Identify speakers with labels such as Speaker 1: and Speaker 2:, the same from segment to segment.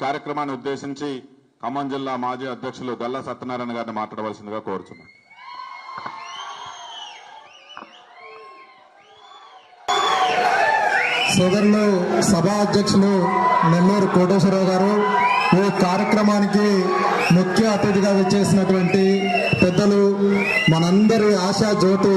Speaker 1: కార్యక్రమాన్ని ఉద్దేశించి ఖమ్మం జిల్లా మాజీ అధ్యక్షులు గల్లా సత్యనారాయణ గారిని మాట్లాడవలసిందిగా కోరుచున్నాను
Speaker 2: సోదరులు సభా అధ్యక్షులు నెల్లూరు కోటేశ్వరరావు గారు ఈ కార్యక్రమానికి ముఖ్య అతిథిగా విచ్చేసినటువంటి పెద్దలు మనందరి ఆశా జ్యోతి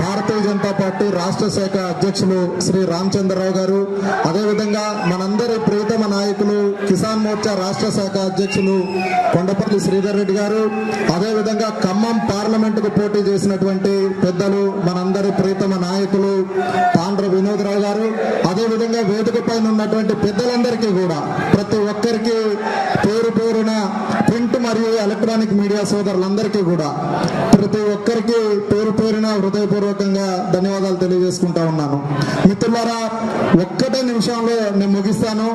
Speaker 2: భారతీయ జనతా పార్టీ రాష్ట్ర శాఖ అధ్యక్షులు శ్రీ రామచంద్రరావు గారు. అదేవిధంగా మనందరి ప్రియతమ నాయకులు కిసాన్ మోర్చా రాష్ట్ర శాఖ అధ్యక్షులు కొండపల్లి శ్రీధర్ రెడ్డి గారు అదేవిధంగా ఖమ్మం పార్లమెంటుకు పోటీ చేసినటువంటి పెద్దలు మనందరి ప్రీతమ నాయకులు తాండ్ర వినోదరావు గారు అదేవిధంగా వేదిక పైన ఉన్నటువంటి పెద్దలందరికీ కూడా ప్రతి ఒక్కరికి పేరు పేరున ప్రింట్ మరియు ఎలక్ట్రానిక్ మీడియా సోదరులందరికీ కూడా ప్రతి ఒక్కరికి పేరు పేరున హృదయపూర్వకంగా ధన్యవాదాలు తెలియజేసుకుంటా ఉన్నాను. మిత్రులారా ఒక్కటే నిమిషంలో నేను ముగిస్తాను.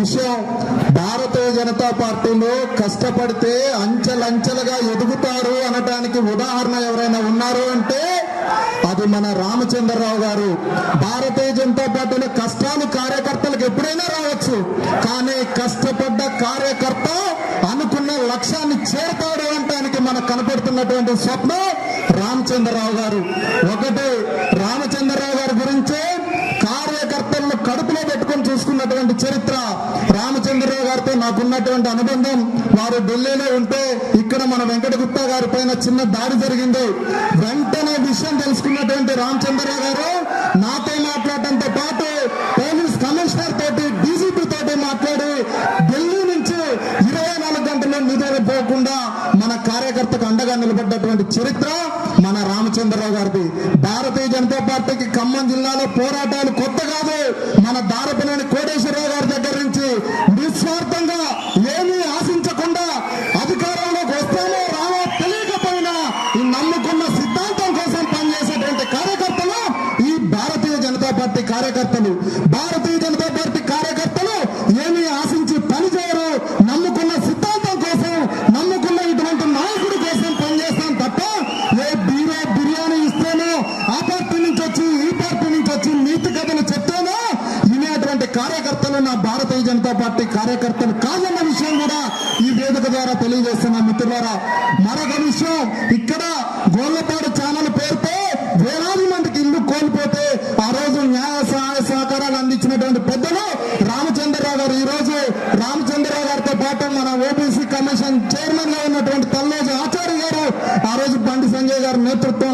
Speaker 2: విషయం భారతీయ జనతా పార్టీలో కష్టపడితే అంచెలంచెలుగా ఎదుగుతారు అనటానికి ఉదాహరణ ఎవరైనా ఉన్నారు అంటే అది మన రామచంద్రరావు గారు. భారతీయ జనతా పార్టీలో కష్టాలు కార్యకర్తలకు ఎప్పుడైనా రావచ్చు. కానీ కష్టపడ్డ కార్యకర్త అనుకున్న లక్ష్యాన్ని చేరుతాడు అనటానికి మనకు కనపడుతున్నటువంటి స్వప్నం రామచంద్రరావు గారు. ఒకటి రామచంద్రరావు గారి గురించే కార్యకర్తలను కడుపులో పెట్టుకొని చూసుకున్నటువంటి చరిత్ర రామచంద్రరావు ఉన్నటువంటి అనుబంధం వారు ఢిల్లీలో ఉంటే ఇక్కడ మన వెంకట గుప్తా గారి పైన చిన్న దాడి జరిగింది. వెంటనే విషయం తెలుసుకున్నటువంటి రామచంద్రరావు గారు నాతో మాట్లాడటంతో పాటు పోలీస్ కమిషనర్ తోటి డీజీపీ తోటి మాట్లాడి ఢిల్లీ నుంచి ఇరవై నాలుగు గంటల్లో నిధులు పోకుండా మన కార్యకర్తకు అండగా నిలబడ్డటువంటి చరిత్ర మన రామచంద్రరావు గారిది. భారతీయ జనతా పార్టీకి ఖమ్మం జిల్లాలో పోరాటాలు కొత్త కాదు. మన దారపల్లి కోటేశ్వరరావు గారి దగ్గర నుంచి నిస్వార్థంగా నమ్ముకున్న సిద్ధాంతం కోసం పనిచేసేటువంటి కార్యకర్తలు ఈ భారతీయ జనతా పార్టీ కార్యకర్తలు. భారతీయ జనతా పార్టీ కార్యకర్తలు ఏమీ ఆశించి పనిచేయరు నమ్ముకున్న సిద్ధాంతం కోసం నమ్ముకున్న ఇటువంటి నాయకుడి కోసం పనిచేస్తాం తప్ప ఏ బీరో బిర్యానీ ఇస్తేనో ఆ పార్టీ నుంచి వచ్చి ఈ పార్టీ నుంచి వచ్చి నీతి కథలు చెప్తేనో వినేటువంటి కార్యకర్తలు నా భారతీయ జనతా పార్టీ కార్యకర్తలు కాదన్న విషయం కూడా ఈ వేదిక ద్వారా తెలియజేస్తున్నా మిత్రులారా మరొక విషయం ఇక్కడ గోళ్ళపాడు ఛానల్ పేరుతో వేలాది మందికి ఇల్లు కోల్పోతే ఆ రోజు న్యాయ సహాయ సహకారాలు అందించినటువంటి పెద్దలు రామచంద్రరావు గారు. ఈ రోజు రామచంద్రరావు గారితో పాటు మన ఓబీసీ కమిషన్ చైర్మన్గా ఉన్నటువంటి తల్లోజు ఆచార్య గారు ఆ రోజు బండి సంజయ్ గారి నేతృత్వం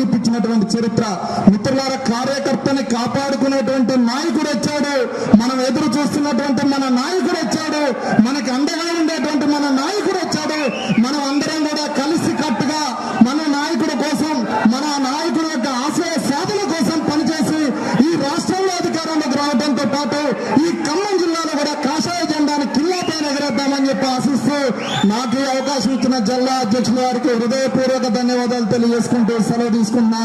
Speaker 2: వేల చరిత్ర. మిత్రులార కార్యకర్తని కాపాడుకునేటువంటి నాయకుడు వచ్చాడు. మనం ఎదురు చూస్తున్నటువంటి మన నాయకుడు వచ్చాడు. మనకి అండగా ఉండేటువంటి మన నాయకుడు వచ్చాడు. మనం అందరం కూడా ఇచ్చినందుకు నాకు అవకాశం ఇచ్చిన జిల్లా అధ్యక్షుల వారికి హృదయపూర్వక ధన్యవాదాలు తెలియజేసుకుంటూ సెలవు తీసుకున్నా